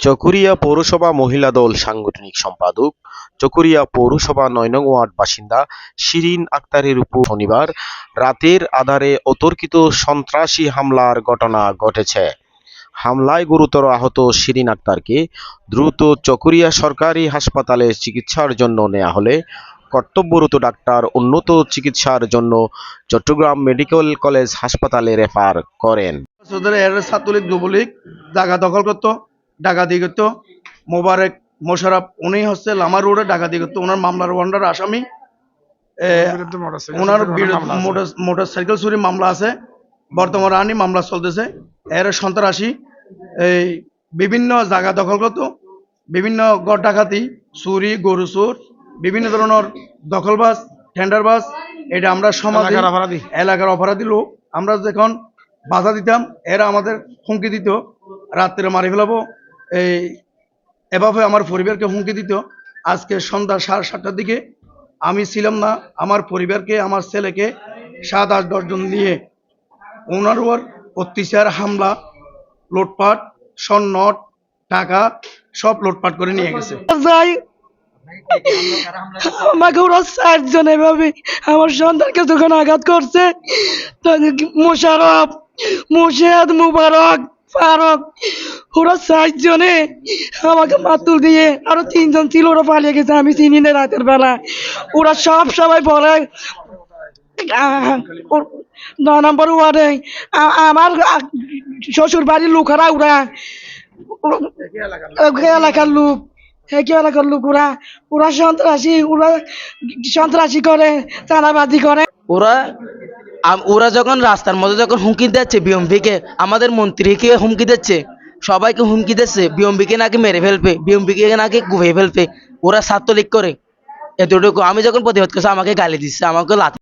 চকরিয়া পৌরসভা মহিলা দল সাংগঠনিক সম্পাদক, চকরিয়া পৌরসভা নয় নং ওয়ার্ড বাসিন্দা শিরিন আক্তারের উপর শনিবার রাতের আধারে অতর্কিত সন্ত্রাসী হামলার ঘটনা ঘটেছে। হামলায় গুরুতর আহত শিরিন আক্তারকে দ্রুত চকরিয়া সরকারি হাসপাতালে চিকিৎসার জন্য নেওয়া হলে কর্তব্যরত ডাক্তার উন্নত চিকিৎসার জন্য চট্টগ্রাম মেডিকেল কলেজ হাসপাতালে রেফার করেন। ছাত্রলীগ যুবলীগ জায়গা দখল করতো। ডাকাতি করতো মোবারক মোশারফ উনি হচ্ছে লামা রোডে ডাকাতি করতো ওনার মামলার ওয়ান্ডার আসামি। ওনার মোটর সাইকেল চুরি মামলা আছে। বর্তমানে আনি মামলা চলতেছে। এর সন্ত্রাসী এই বিভিন্ন জায়গা দখল করতো বিভিন্ন গড় ডাকাতি চুরি গরু চোর বিভিন্ন ধরনের দখলবাজ টেন্ডারবাজ এটা আমরা সমাজ। এলাকার অপরাধী লোক আমরা যখন বাধা দিতাম এরা আমাদের হুমকি দিত। রাত্রে মারি ফেলাবো এই এভাবে আমার পরিবারকে হুমকি দিত। আজকে সন্ধ্যা সাড়ে সাতটার দিকে আমি ছিলাম না, আমার পরিবারকে, আমার ছেলেকে সাত আট দশজন নিয়ে ওনার ওর অত্যাচার, হামলা, লুটপাট, স্বর্ণট, টাকা সব লুটপাট করে নিয়ে গেছে। যাই। আমাকে ওরা চারজন এভাবে আমার সন্তানকে যখন আঘাত করছে মোশারফ মুর্শেদ মুবারক ফারুক, ওরা আমাকে মাতুল দিয়ে আরও তিনজন ছিল ওরা পালিয়ে গেছে, আমি চিনি না রাতের বেলা। ওরা সব সবাই বলে নয় নম্বর ওয়ার্ডে আমার শ্বশুর বাড়ির লোকেরা ওরা এলাকার লোক, একই এলাকার লোক ওরা ওরা সন্ত্রাসী ওরা সন্ত্রাসী করে চাঁদাবাজি করে। ওরা ওরা যখন রাস্তার মধ্যে যখন হুমকি দিচ্ছে বিএমপিকে, আমাদের মন্ত্রীকে হুমকি দিচ্ছে, সবাইকে হুমকি দিচ্ছে, বিএমপিকে নাকি মেরে ফেলবে, বিএমপিকে নাকি গুভে ফেলবে, ওরা ছাত্রলীগ করে। এতটুকু আমি যখন প্রতিবাদ করছি, আমাকে গালি দিচ্ছে, আমাকে লাথি